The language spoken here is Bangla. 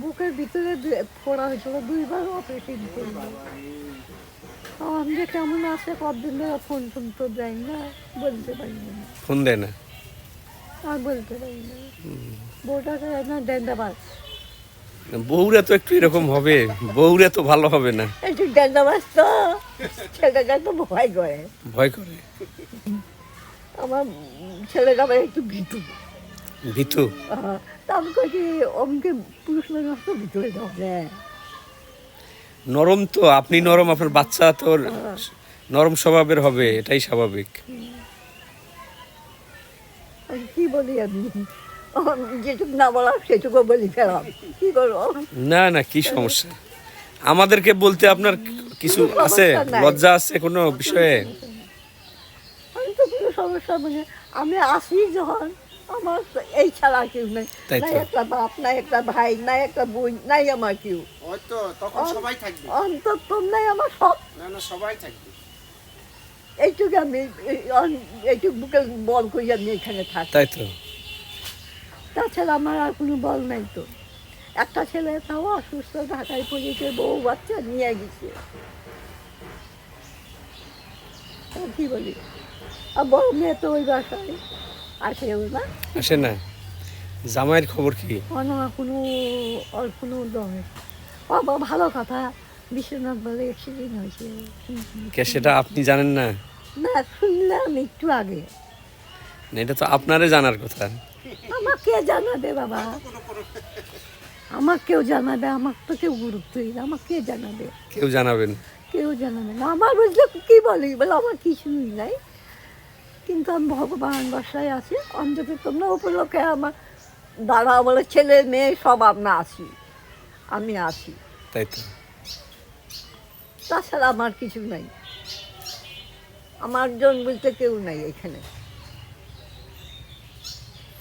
বুকের ভিতরে ফোড়া হয়েছিল দুইবার অপারেশন করল আমি যে কেমন আছে কতদিন ধরে ফোন ফোন তো দেয় না বলতে পারি না। ফোন দেয় না? আর বলতে পারি না। বউটাকে না ডেন্ডাবাজ। বউরা তো একটু এরকম হবে বউরা তো ভালো হবে না। একটু ডেন্ডাবাজ তো ছেলেটা তো ভয় করে। ভয় করে। আমার ছেলেটা একটু ভীতু ভীতু। আমি কই কি অমকে পুরুষ মানুষ তো ভিতরে যাবে নরম তো আপনি নরম আপনার বাচ্চা তো নরম স্বভাবের হবে এটাই স্বাভাবিক। কি বলি আমি? যেটুকু না বলা সেটুকু বলি ফেলাম। কি করব? না না কি সমস্যা? আমাদেরকে বলতে আপনার কিছু আছে? লজ্জা আছে কোনো বিষয়ে? আমি তো কোনো সমস্যা মানে আমি আসি যখন। আমার এই ছাড়া কেউ নেই একটা বাপ নাই একটা ভাই নাই একটা বোন নাই আমার কেউ হয়তো তখন সবাই থাকবে অন্তত নাই আমার সব না না সবাই থাকবে এইটুকু আমি এইটুকু বুকে বল করি আমি এখানে থাকি তাই তো তাছাড়া আমার আর কোনো বল নাই তো একটা ছেলে তাও অসুস্থ ঢাকায় পড়েছে বউ বাচ্চা নিয়ে গেছে কি বলি আর বড় মেয়ে তো ওই বাসায় আসে না জামাইয়ের খবর কি? কোনো কোনো দমে বাবা ভালো কথা। বিশ্বনাথ বলে অ্যাক্সিডেন্ট হয়েছে। কে সেটা আপনি জানেন না? না শুনলাম একটু আগে। না, এটা তো আপনারে জানার কথা। আমাকে জানাবে বাবা। আমার কেউ জানাবে আমার তো কেউ গুরুত্ব না। আমার জানাবে। কেউ জানাবেন? কেউ জানাবে না। আমার বুঝলে কি বলি? বলে আমার কিছুই নাই। কিন্তু আমি ভগবান বাসায় আছি। অন্তত তোমরা উপলক্ষে আমার দাদা বলে ছেলে মেয়ে সব আমরা আছি আমি আছি। তাই তো। তাছাড়া আমার কিছু নাই। আমার জন বলতে কেউ নাই এখানে।